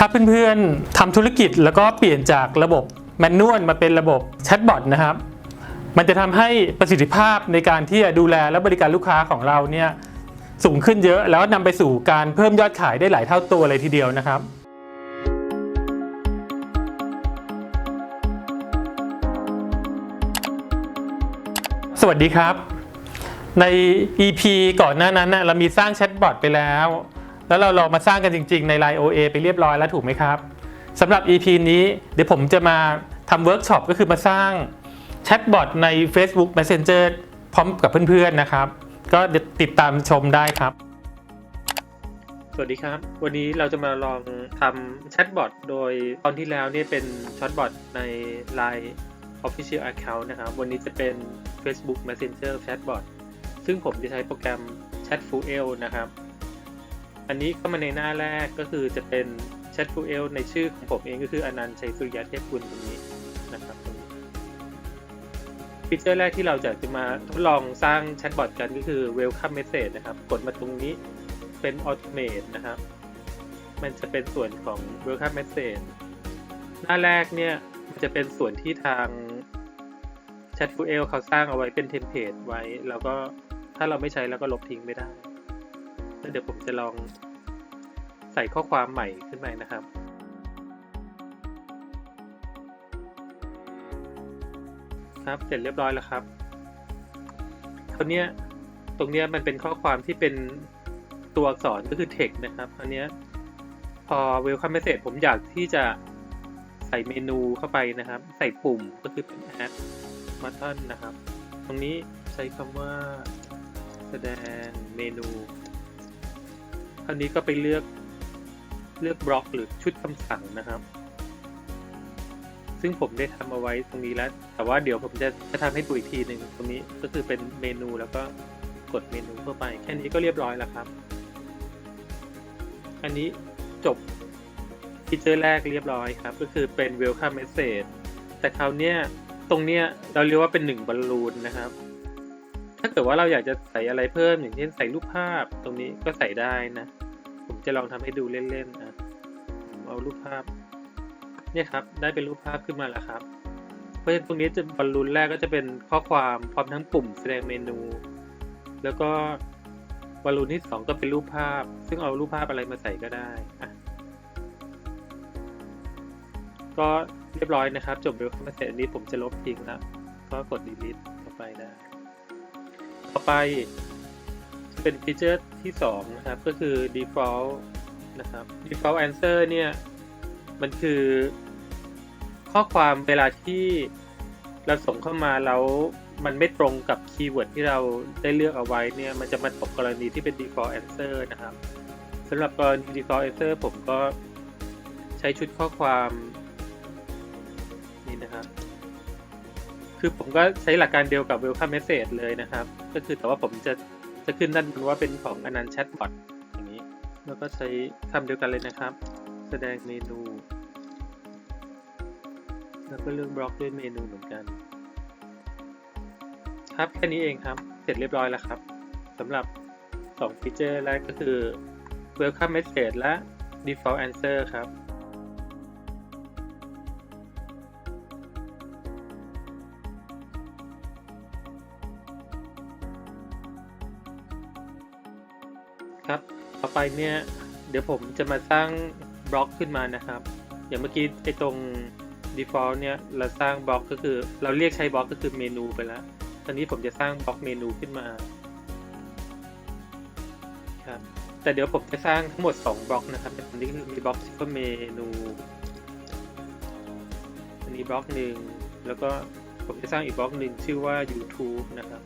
ถ้าเพื่อนๆทำธุรกิจแล้วก็เปลี่ยนจากระบบแมนนวลมาเป็นระบบแชทบอทนะครับ มันจะทำให้ประสิทธิภาพในการที่จะดูแลและบริการลูกค้าของเราเนี่ยสูงขึ้นเยอะแล้วนำไปสู่การเพิ่มยอดขายได้หลายเท่าตัวเลยทีเดียวนะครับสวัสดีครับ ใน EP ก่อนหน้านั้นน่ะเรามีสร้างแชทบอทไปแล้ว แล้วเราลองมาสร้างกันจริง ๆ ใน Line OA ไปเรียบร้อยแล้วถูกไหมครับสำหรับ EP นี้เดี๋ยวผมจะมาทำเวิร์กช็อปก็คือมาสร้างแชทบอทใน Facebook Messenger พร้อมกับเพื่อนๆนะครับ ก็ติดตามชมได้ครับ สวัสดีครับ วันนี้เราจะมาลองทำแชทบอทโดยตอนที่แล้วเนี่ยเป็นแชทบอทใน Line Official Account นะครับ วันนี้จะเป็น Facebook Messenger Chatbot ซึ่งผมจะใช้โปรแกรม Chatfuel นะครับ อันนี้เข้ามาในหน้าแรกก็คือจะเป็น Chatfuel ในชื่อของผมเองก็คืออนันต์ชัยสุริยะเทพกุลตรงนี้นะครับตรงนี้ฟีเจอร์แรกที่เราจะจะมาทดลองสร้างแชทบอทกันก็คือ Welcome Message นะครับ กดมาตรงนี้เป็น Automate นะครับ มันจะเป็นส่วนของ Welcome Message หน้าแรกเนี่ยจะเป็นส่วนที่ทาง Chatfuel เขาสร้างเอาไว้เป็นเทมเพลตไว้ แล้วก็ถ้าเราไม่ใช้แล้วก็ลบทิ้งไม่ได้ เดี๋ยวผมจะลองใส่ข้อความใหม่ขึ้นมานะครับ ครับเสร็จเรียบร้อยแล้วครับคราวเนี้ยตรงเนี้ยมันเป็นข้อความที่เป็นตัวอักษรก็คือ text นะครับคราวเนี้ยพอ welcome message ผมอยากที่จะใส่เมนูเข้าไปนะครับ ใส่ปุ่มก็คือเป็น add button นะครับ ตรงนี้ใช้คำว่าแสดงเมนู คราวนี้ก็ไปเลือกเลือกบล็อกหรือชุดคำสั่งนะครับ ซึ่งผมได้ทำเอาไว้ตรงนี้แล้ว แต่ว่าเดี๋ยวผมจะจะทำให้ดูอีกทีหนึ่งตรงนี้ก็คือเป็นเมนูแล้วก็กดเมนูเข้าไป แค่นี้ก็เรียบร้อยแล้วครับ อันนี้จบฟีเจอร์แรกเรียบร้อยครับ ก็คือเป็น welcome message แต่คราวเนี้ยตรงเนี้ยเราเรียกว่าเป็นหนึ่งบอลลูนนะครับ ถ้าเกิดว่าเราอยากจะใส่อะไรเพิ่มอย่างเช่นใส่รูปภาพตรงนี้ก็ใส่ได้นะ ผมจะลองทำให้ดูเล่นๆนะผมเอารูปภาพเนี่ยครับได้เป็นรูปภาพขึ้นมาแล้วครับ เพราะฉะนั้นตรงนี้จะบอลลูนแรกก็จะเป็นข้อความพร้อมทั้งปุ่มแสดงเมนู แล้วก็บอลลูนที่สองก็เป็นรูปภาพ ซึ่งเอารูปภาพอะไรมาใส่ก็ได้อะก็เรียบร้อยนะครับ จบเวลคัมเสร็จอันนี้ผมจะลบทิ้งแล้วก็กด delete ต่อไปได้ ต่อไปจะเป็นฟีเจอร์ที่สองนะครับก็คือ default นะครับ default answer เนี่ย มันคือข้อความเวลาที่เราส่งเข้ามาแล้วมันไม่ตรงกับคีย์เวิร์ดที่เราได้เลือกเอาไว้เนี่ย มันจะมาตกกรณีที่เป็น default answer นะครับสำหรับกรณี default answer ผมก็ใช้ชุดข้อความ นี่นะครับ คือผมก็ใช้หลักการเดียวกับ welcome message เลยนะครับ ก็คือแต่ว่าผมจะจะขึ้นด้านบนว่าเป็นของอนันต์ chatbot อย่างนี้ แล้วก็ใช้คำเดียวกันเลยนะครับ แสดงเมนู แล้วก็เลือกบล็อกด้วยเมนูเหมือนกัน ครับแค่นี้เองครับ เสร็จเรียบร้อยแล้วครับสำหรับ 2 ฟีเจอร์แรกก็คือ Welcome Message และ Default Answer ครับ ครับต่อไปเนี่ยเดี๋ยวผมจะมาสร้างบล็อกขึ้นมานะครับ อย่างเมื่อกี้ไอ้ตรง default เนี่ยเราสร้างบล็อกก็คือ เราเรียกใช้บล็อกก็คือเมนูไปแล้วตอนนี้ผมจะสร้างบล็อกเมนูขึ้นมาครับแต่เดี๋ยวผมจะสร้างทั้งหมด 2 บล็อกนะครับอันนี้คือมีบล็อกชื่อว่าเมนูอันนี้บล็อกหนึ่งแล้วก็ผมจะสร้างอีกบล็อกหนึ่งชื่อว่า YouTube นะครับ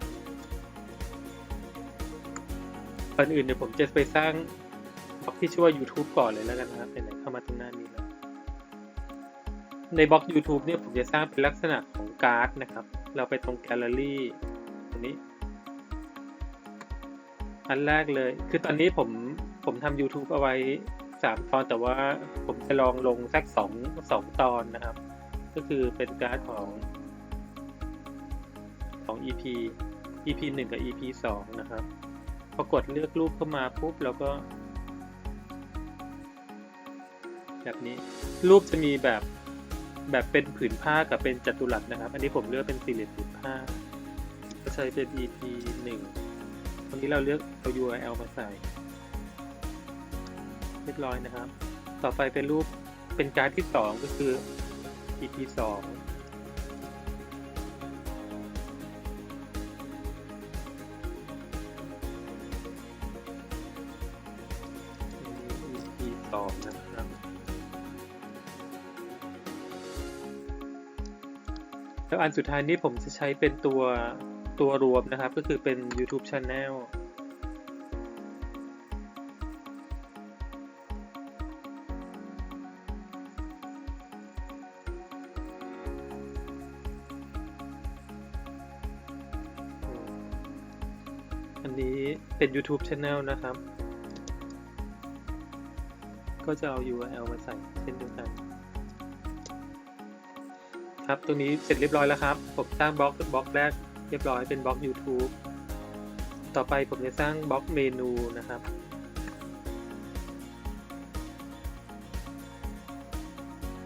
ก่อนอื่นเดี๋ยวผมจะไปสร้างบล็อกที่ชื่อว่า YouTube ก่อนเลยแล้วกันนะครับไหนๆเข้ามาตรงหน้านี้แล้วในบล็อก YouTube เนี่ยผมจะสร้างเป็นลักษณะของการ์ดนะครับ เราไปตรงแกลเลอรี่ตรงนี้ อันแรกเลย คือตอนนี้ผมผมทำ YouTube เอาไว้ 3 ตอนแต่ว่าผมจะลองลงสัก2 2ตอนนะครับ ก็คือเป็นการ์ดของของ EP EP 1 กับ EP 2 นะครับ พอกดเลือกรูปเข้ามาปุ๊บแล้วก็ แบบนี้รูปจะมีแบบแบบเป็นผืนผ้ากับเป็นจัตุรัสนะครับ อันนี้ผมเลือกเป็นสี่เหลี่ยมผืนผ้าก็ใช้เป็น EP หนึ่งวันนี้เราเลือกเอา URL มาใส่ เรียบร้อยนะครับ ต่อไปเป็นรูปเป็นการที่สองก็คือ EP สอง EP สอนะครับ แล้วอันสุดท้ายนี้ผมจะใช้เป็นตัวตัวรวมนะครับ ก็คือเป็น YouTube Channel อันนี้เป็น YouTube Channel นะครับ ก็จะเอา URL มาใส่เช่นเดียวกัน ครับตรงนี้เสร็จเรียบร้อยแล้วครับ ผมสร้างบล็อกบล็อกแรกเรียบร้อยเป็นบล็อก YouTube ต่อไปผมจะสร้างบล็อกเมนูนะครับ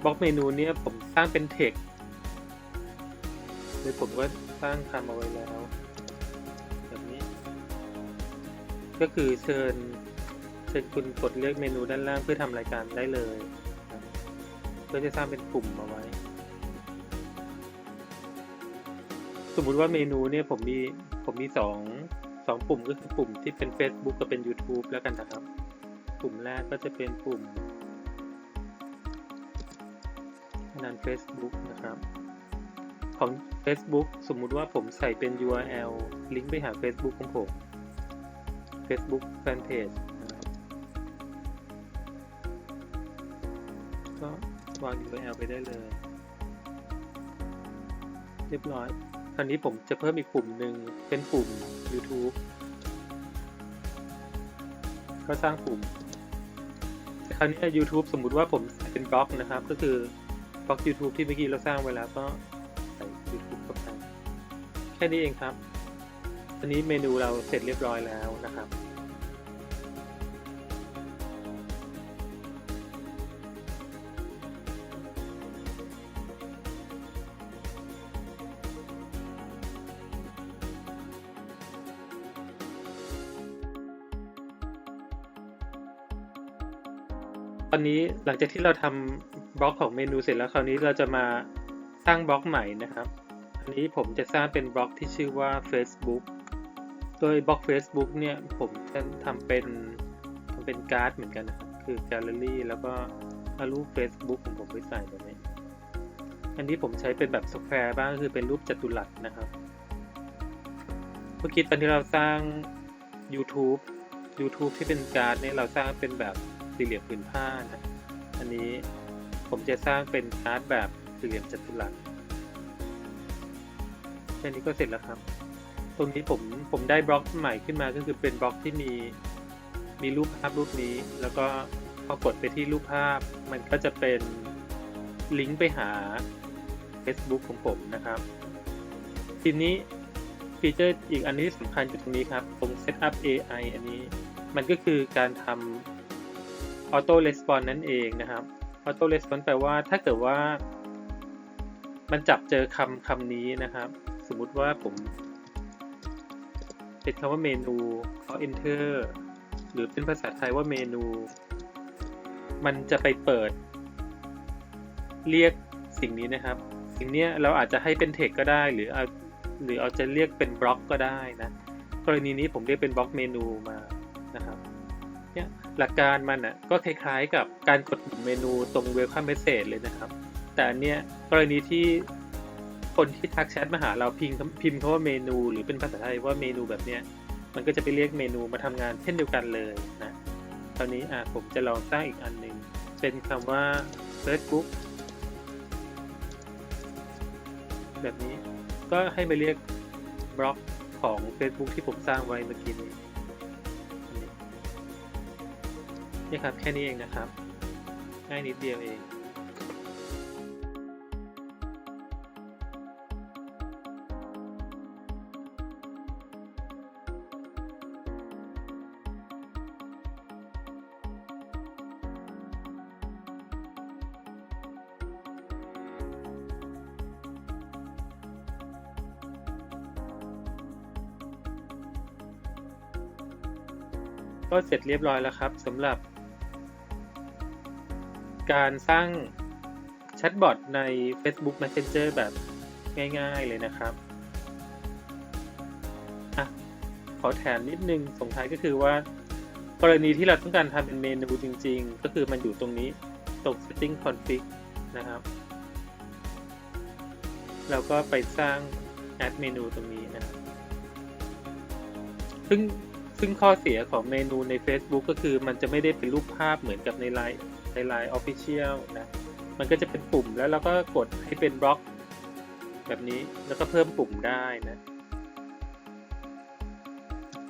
บล็อกเมนูเนี้ยผมสร้างเป็นเทคโดยผมก็สร้างทำเอาไว้แล้ว แบบนี้ ก็คือเชิญ เชิญคุณกดเลือกเมนูด้านล่างเพื่อทำรายการได้เลย เพื่อจะสร้างเป็นกลุ่มเอาไว้ สมมุติว่าเมนูเนี่ยผมมีผมมีสองสองปุ่มก็คือปุ่มที่เป็น Facebook กับเป็น YouTube แล้วกันนะครับ ปุ่มแรกก็จะเป็นปุ่มนัน Facebook นะครับ ของ Facebook สมมุติว่าผมใส่เป็น URL ลิงก์ไปหา Facebook ของผม Facebook Fanpage ก็วาง URL ไปได้เลย เรียบร้อย คราวนี้ผมจะเพิ่มอีกปุ่มหนึ่งเป็นปุ่ม YouTube ก็สร้างปุ่มคราวนี้ YouTube สมมุติว่าผมใส่เป็นบล็อกนะครับ ก็คือบล็อก YouTube ที่เมื่อกี้เราสร้างไว้แล้วก็ใส่ YouTube เข้าไปแค่นี้เองครับ อันนี้เมนูเราเสร็จเรียบร้อยแล้วนะครับ ตอนนี้หลังจากที่เราทำบล็อกของเมนูเสร็จแล้วคราวนี้เราจะมาสร้างบล็อกใหม่นะครับ อันนี้ผมจะสร้างเป็นบล็อกที่ชื่อว่า Facebook โดยบล็อก Facebook เนี่ยผมจะทำเป็นทำเป็นการ์ดเหมือนกันนะครับคือแกลเลอรี่แล้วก็เอารูป Facebook ของผมไปใส่แบบนี้ อันนี้ผมใช้เป็นแบบสแควร์บ้างก็คือเป็นรูปจัตุรัสนะครับ เมื่อกี้ตอนที่เราสร้าง YouTube YouTube ที่เป็นการ์ดเนี่ยเราสร้างเป็นแบบ สี่เหลี่ยมผืนผ้านะอันนี้ผมจะสร้างเป็นการ์ดแบบสี่เหลี่ยมจัตุรัสแค่นี้ก็เสร็จแล้วครับ ตรงนี้ผมผมได้บล็อกใหม่ขึ้นมาก็คือเป็นบล็อกที่มีมีรูปภาพรูปนี้ แล้วก็พอกดไปที่รูปภาพ มันก็จะเป็นลิงก์ไปหา Facebook ของผมนะครับ ทีนี้ฟีเจอร์อีกอันนี้สำคัญอยู่ตรงนี้ครับ ตรง Setup AI อันนี้ มันก็คือการทำ Auto Response นั่นเองนะครับ Auto Response แปลว่าถ้าเกิดว่า มันจับเจอคำคำนี้นะครับ สมมุติว่าผมเป็นคำว่าเมนูขอ enter หรือเป็นภาษาไทยว่าเมนู มันจะไปเปิด เรียกสิ่งนี้นะครับ สิ่งนี้เราอาจจะให้เป็น text ก็ได้ หรือเอาหรือเอาจะเรียกเป็นบล็อกก็ได้นะกรณีนี้ผมเรียกเป็นบล็อกเมนูมา เนี่ยหลักการมันอะก็คล้ายๆกับการกดปุ่มเมนูตรง welcome message เลยนะครับ แต่อันเนี้ยกรณีที่คนที่ทักแชทมาหาเราพิมพ์พิมพ์คำว่าเมนูหรือเป็นภาษาไทยว่าเมนูแบบเนี้ยมันก็จะไปเรียกเมนูมาทำงานเช่นเดียวกันเลยนะตอนนี้อะผมจะลองสร้างอีกอันหนึ่งเป็นคำว่า Facebook แบบนี้ก็ให้มาเรียกบล็อกของ Facebook ที่ผมสร้างไว้เมื่อกี้นี้ นี่ครับแค่นี้เองนะครับง่ายนิดเดียวเองก็เสร็จเรียบร้อยแล้วครับสำหรับ การสร้างแชทบอทใน Facebook Messenger แบบง่ายๆเลยนะครับอขอแถมนิดนึงส่งท้ายก็คือว่า กรณีที่เราต้องการทำเป็นเมนูจริงๆ ก็คือมันอยู่ตรงนี้ตรง setting config นะครับเราก็ไปสร้าง add เมนูตรงนี้นะซึ่ง ซึ่งข้อเสียของเมนูใน Facebook ก็คือมันจะไม่ได้เป็นรูปภาพเหมือนกับใน Line ใน Line Official นะ มันก็จะเป็นปุ่มแล้วเราก็กดให้เป็นบล็อก แบบนี้แล้วก็เพิ่มปุ่มได้นะ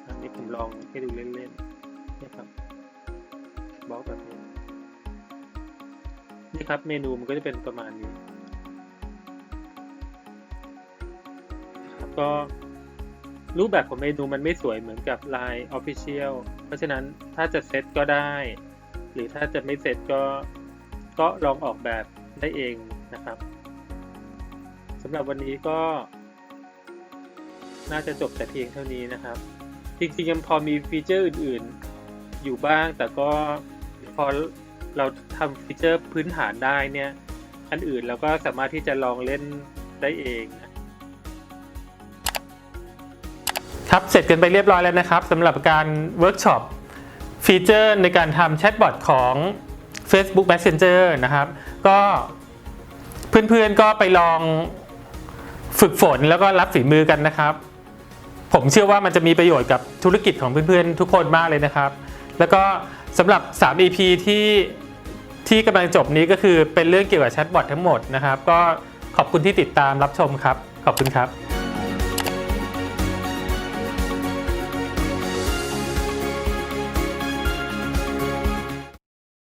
อันนี้ผมลองให้ดูเล่นๆนี่ครับบล็อกแบบนี้นี่ครับเมนูมันก็จะเป็นประมาณนี้ก็ รูปแบบของเมนูมันไม่สวยเหมือนกับ Line Official เพราะฉะนั้นถ้าจะเซตก็ได้ หรือถ้าจะไม่เซตก็ก็ลองออกแบบได้เองนะครับสำหรับวันนี้ก็ น่าจะจบแต่เพียงเท่านี้นะครับ จริงๆยังพอมีฟีเจอร์อื่นๆ อยู่บ้าง แต่ก็พอเราทำฟีเจอร์พื้นฐานได้เนี่ย อันอื่นเราก็สามารถที่จะลองเล่นได้เอง ครับ เสร็จกันไปเรียบร้อยแล้วนะครับสำหรับการเวิร์กช็อปฟีเจอร์ในการทำแชทบอทของ Facebook Messenger นะครับ ก็เพื่อนๆก็ไปลองฝึกฝนแล้วก็รับฝีมือกันนะครับ ผมเชื่อว่ามันจะมีประโยชน์กับธุรกิจของเพื่อนๆทุกคนมากเลยนะครับ แล้วก็สำหรับ 3 EP ที่ที่กำลังจบนี้ก็คือเป็นเรื่องเกี่ยวกับแชทบอททั้งหมดนะครับ ก็ขอบคุณที่ติดตามรับชมครับ ขอบคุณครับ